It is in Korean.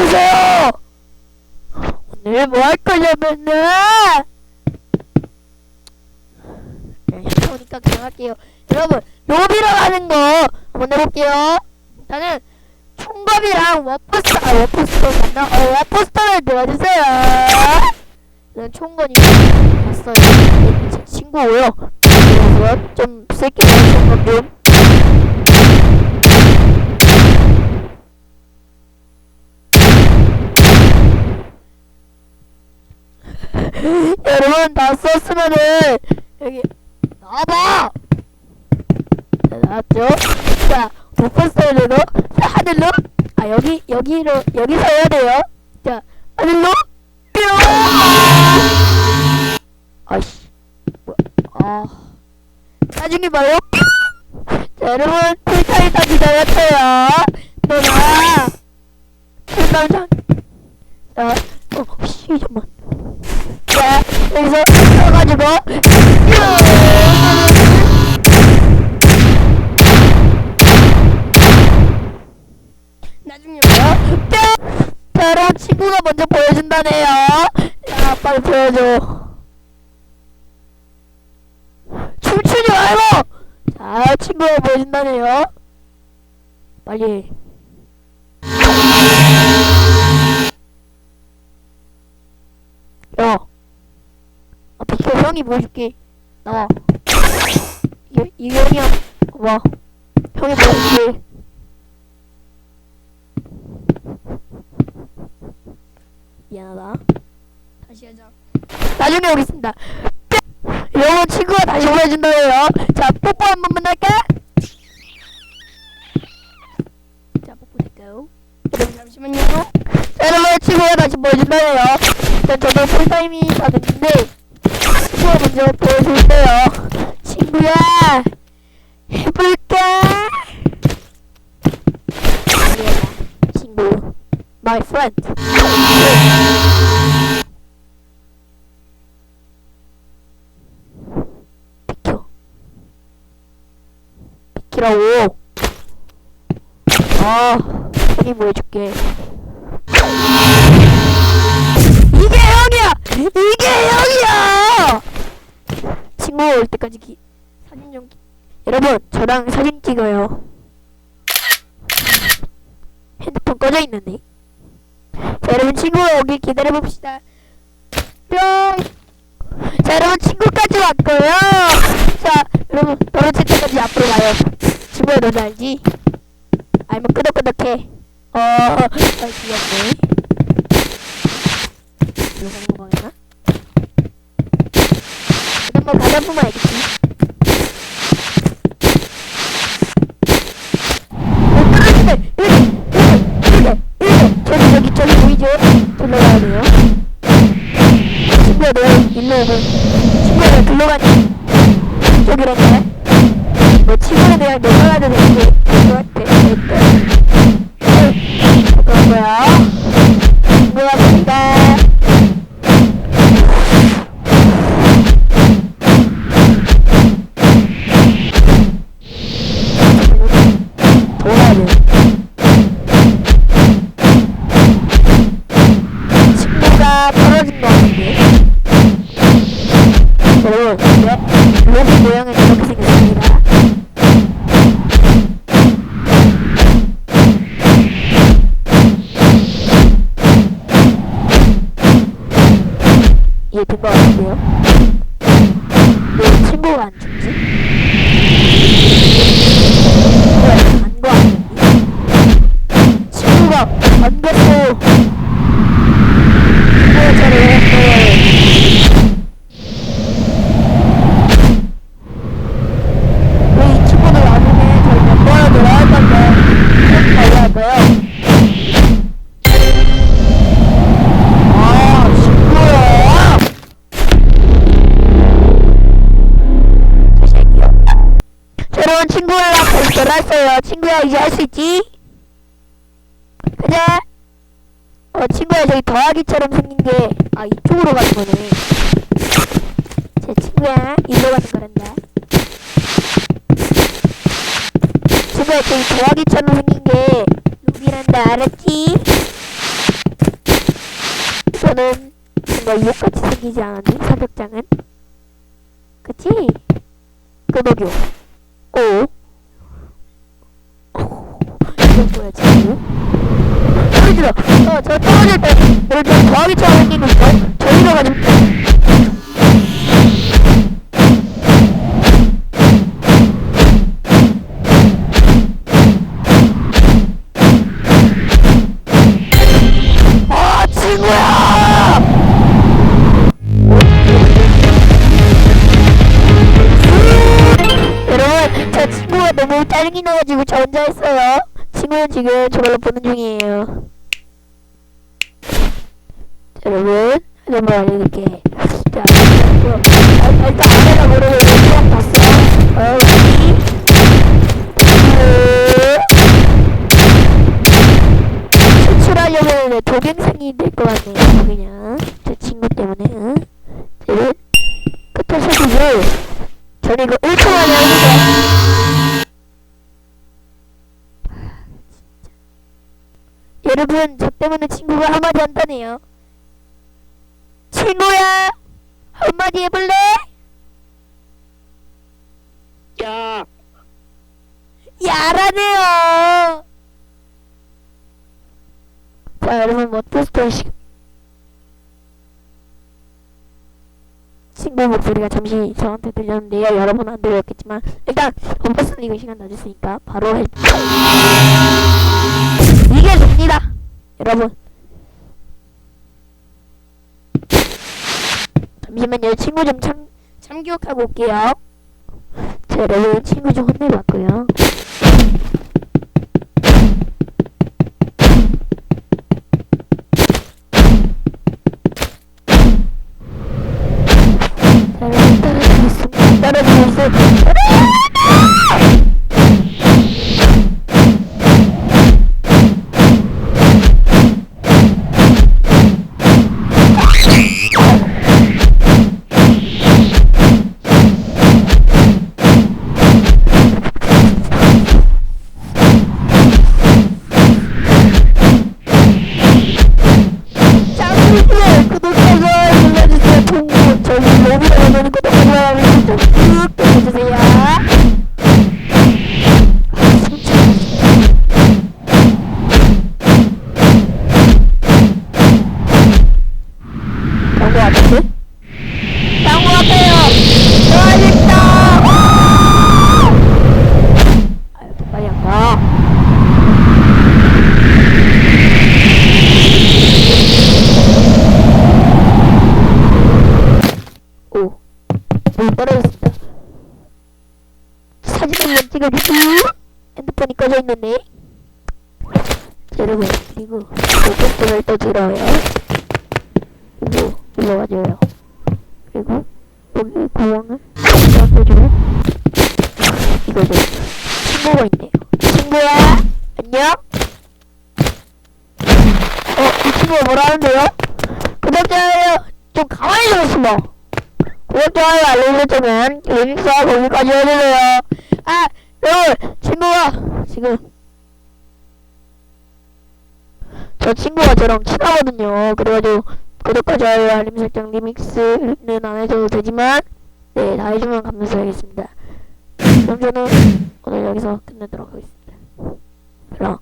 나오세요! 오늘 뭐 할 거냐면은 네, 오니까 그냥 할게요. 여러분 로비로 가는 거 한번 해볼게요. 일단은 총검이랑 워포스터 아 워포스터 맞나? 어 워포스터를 들어주세요. 봤어요. 제 친구고요. 그래서 좀 쓸게요. 총검 좀. 여러분 다 썼으면은 여기 나와봐. 자, 나왔죠? 자, 못봤어요로 자, 하늘로. 아 여기 여기로 여기서 해야 돼요. 자, 하늘로. 뿅. 아씨. 뭐, 아. 나중에 봐요. 자, 여러분 풀타임 다 기다렸어요. 너나. 풀타임 자, 어, 씨, 잠만. 자, 여기서 써가지고 나중에 뭐? 뿅! 바로 친구가 먼저 보여준다네요. 야, 빨리 보여줘. 춤추지 말고! 자, 친구가 보여준다네요. 빨리. 야. 형이 보여줄게. 나와. 이, 이 형이야. 와. 형이 보여줄게. 미안하다. 다시 하자. 나중에 오겠습니다. 여러분, 친구가 다시 보여준다고요. 자, 뽀뽀 한 번만 할까? 자, 뽀뽀 될까요? 여러분, 잠시만요. 자, 여러분, 친구가 다시 보여준다고요. 일단 저도 풀타임이 다 됐는데, 먼저 보여줄게요. 친구야, 해볼까? 아니야, 친구. My friend. 비켜. 비키라고. 아, 해줄게. 이게 때까지 기, 사진 좀, 기- 여러분, 저랑 사진 찍어요. 핸드폰 꺼져 있는데. 자, 여러분, 친구가 오길 기다려봅시다. 뿅! 자, 여러분, 친구까지 왔고요. 자, 여러분, 떨어질 때까지 앞으로 가요. 친구야, 너도 알지? 알면 끄덕끄덕해. 어, 아, 귀엽네. 이거 성공하나? 한번 받아보면 알겠지. 친구야, 너 글로 가니? 이쪽이란데? 너 친구에 대한 내가 되는 게, 같아. 됐다. 그럴 거야. 친구야, 보니 어, 친구야, 저기 더하기처럼 생긴 게, 아, 이쪽으로 가는 거네. 제 친구야, 일로 가는 거란다. 친구야, 저기 더하기처럼 생긴 게, 루비란다, 알았지? 친구는 뭔가 이목같이 생기지 않았니? 사격장은? 그치? 끄덕여. 오. 이건 뭐야, 친구? 질러. 어, 저 떨어질 때, 좀 과학이처럼 생긴 거? 저기로 친구야! 여러분, 저 너무 짜증이 나가지고 저 혼자 했어요. 친구는 지금 저걸로 보는 중이에요. 자, 여러분, 한번 알려드릴게. 자, 일단 아내가 모르고 그냥 봤어. 어, 여기. 그, 제출하려면 네, 도경생이 될 것 같네요. 그냥 제 친구 때문에. 응? 저는 끝에 서기고 저는 이거 1초 만에 해보자. 여러분 저 때문에 친구가 한마디 한다네요. 친구야 한마디 해볼래? 야, 야라네요. 자 여러분 뭐 포스터 시 친구 목소리가 잠시 저한테 들렸는데요. 여러분 안 들렸겠지만 일단 원버스는 이거 시간 낮았으니까 바로 해. 이게 됩니다, 여러분. 잠시만요. 친구 좀 참 참교육하고 올게요. 자 여러분 친구 좀 혼내봤고요. 동구 저기 로비가 오는 구독 사진 한번 찍어주세요. 핸드폰이 꺼져 있는데. 자, 여러분, 그리고 로켓을 또 들어요. 그리고 눌러가줘요. 그리고 여기 구멍을 넣어주고 이거죠. 친구가 있네요. 친구야, 안녕? 어, 이 친구가 뭐라 하는데요? 구독자예요. 좀 가만히 좀 있어봐. 구독, 좋아요, 알림 설정은 리믹스와 거기까지 해주세요. 아, 여러분, 친구가 지금 저 친구가 저랑 친하거든요. 그래가지고 구독과 좋아요, 알림 설정, 리믹스는 안 해줘도 되지만 네, 다 해주면 감사하겠습니다. 그럼 저는 오늘 여기서 끝내도록 하겠습니다. 그럼